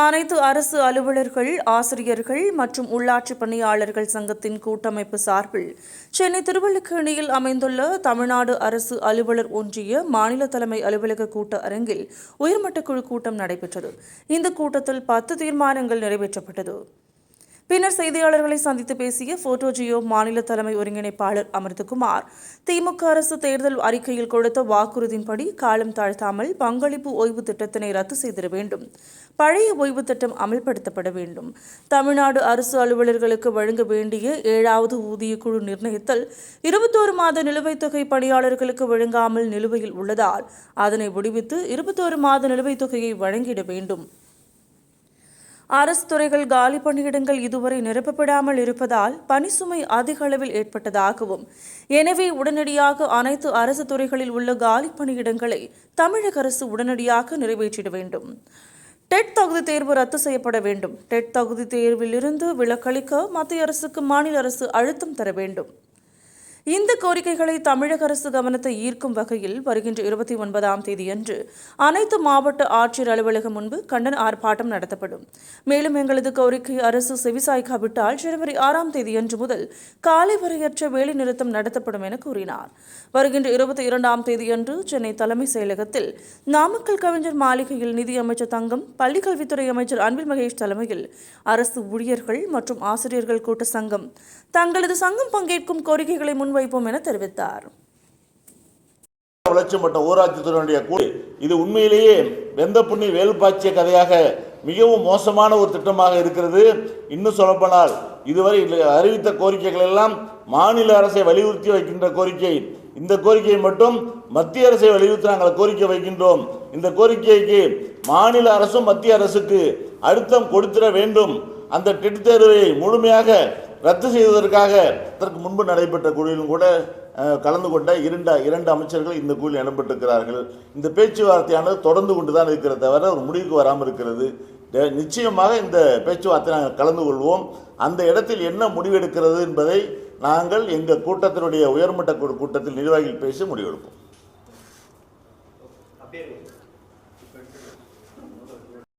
அனைத்து அரசு அலுவலர்கள் ஆசிரியர்கள் மற்றும் உள்ளாட்சி பணியாளர்கள் சங்கத்தின் கூட்டமைப்பு சார்பில் சென்னை திருவல்லிக்கேணியில் அமைந்துள்ள தமிழ்நாடு அரசு அலுவலர் ஒன்றிய மாநில தலைமை அலுவலக கூட்ட அரங்கில் உயர்மட்ட குழு கூட்டம் நடைபெற்றது. இந்த கூட்டத்தில் பத்து தீர்மானங்கள் நிறைவேற்றப்பட்டது. பின்னர் செய்தியாளர்களை சந்தித்து பேசிய போட்டோஜியோ மாநில தலைமை ஒருங்கிணைப்பாளர் அமிர்தகுமார். திமுக அரசு தேர்தல் அறிக்கையில் கொடுத்த வாக்குறுதியின்படி காலம் தாழ்த்தாமல் பங்களிப்பு ஓய்வு திட்டத்தினை ரத்து செய்திட வேண்டும். பழைய ஓய்வு திட்டம் அமல்படுத்தப்பட வேண்டும். தமிழ்நாடு அரசு அலுவலர்களுக்கு வழங்க வேண்டிய ஏழாவது ஊதிய குழு நிர்ணயித்தல் இருபத்தோரு மாத நிலுவைத் தொகை பணியாளர்களுக்கு வழங்காமல் நிலுவையில் உள்ளதால் அதனை விடுவித்து இருபத்தோரு மாத நிலுவைத் தொகையை வழங்கிட வேண்டும். அரசு துறைகள் காலி பணியிடங்கள் இதுவரை நிரப்பப்படாமல் இருப்பதால் பணிசுமை அதிக அளவில் ஏற்பட்டதாகவும் எனவே உடனடியாக அனைத்து அரசு துறைகளில் உள்ள காலி பணியிடங்களை தமிழக அரசு உடனடியாக நிறைவேற்றிட வேண்டும். டெட் தகுதி தேர்வு ரத்து செய்யப்பட வேண்டும். டெட் தகுதி தேர்விலிருந்து விலக்களிக்க மத்திய அரசுக்கு மாநில அரசு அழுத்தம் தர வேண்டும். இந்த கோரிக்கைகளை தமிழக அரசு கவனத்தை ஈர்க்கும் வகையில் வருகின்ற இருபத்தி ஒன்பதாம் தேதியன்று அனைத்து மாவட்ட ஆட்சியர் அலுவலகம் முன்பு கண்டன ஆர்ப்பாட்டம் நடத்தப்படும். மேலும் எங்களது கோரிக்கை அரசு செவிசாய்க்காவிட்டால் ஜனவரி ஆறாம் தேதியன்று முதல் காலை வரையற்ற வேலைநிறுத்தம் நடத்தப்படும் என கூறினார். வருகின்ற இருபத்தி இரண்டாம் தேதியன்று சென்னை தலைமை செயலகத்தில் நாமக்கல் கவிஞர் மாளிகையில் நிதியமைச்சர் தங்கம் பள்ளிக்கல்வித்துறை அமைச்சர் அன்பில் மகேஷ் தலைமையில் அரசு ஊழியர்கள் மற்றும் ஆசிரியர்கள் கூட்ட சங்கம். தங்களது சங்கம் பங்கேற்கும் கோரிக்கைகளை முன் முன்வைப்போம் என தெரிவித்தார். வளர்ச்சி ஊராட்சி துறையினுடைய இது உண்மையிலேயே வெந்த புண்ணி வேல் பாய்ச்சிய கதையாக மிகவும் மோசமான ஒரு திட்டமாக இருக்கிறது. இன்னும் சொல்லப்போனால் இதுவரை அறிவித்த கோரிக்கைகள் எல்லாம் மாநில அரசை வலியுறுத்தி வைக்கின்ற கோரிக்கை. இந்த கோரிக்கையை மட்டும் மத்திய அரசை வலியுறுத்தி நாங்கள் கோரிக்கை வைக்கின்றோம். இந்த கோரிக்கைக்கு மாநில அரசும் மத்திய அரசுக்கு அழுத்தம் கொடுத்திட வேண்டும். அந்த டெட் தேர்வை முழுமையாக ரத்து செய்வதற்காக அதற்கு முன்பு நடைபெற்ற குழுவிலும் கூட கலந்து கொண்ட இரண்டு இரண்டு அமைச்சர்கள் இந்த குழுவில் இடம்பெற்றிருக்கிறார்கள் இந்த பேச்சுவார்த்தையானது தொடர்ந்து கொண்டு தான் இருக்கிறத தவிர ஒரு முடிவுக்கு வராமல் இருக்கிறது. நிச்சயமாக இந்த பேச்சுவார்த்தை நாங்கள் கலந்து கொள்வோம். அந்த இடத்தில் என்ன முடிவெடுக்கிறது என்பதை நாங்கள் எங்கள் கூட்டத்தினுடைய உயர்மட்ட குழு கூட்டத்தில் நிர்வாகிகள் பேசி முடிவெடுப்போம். அப்படியே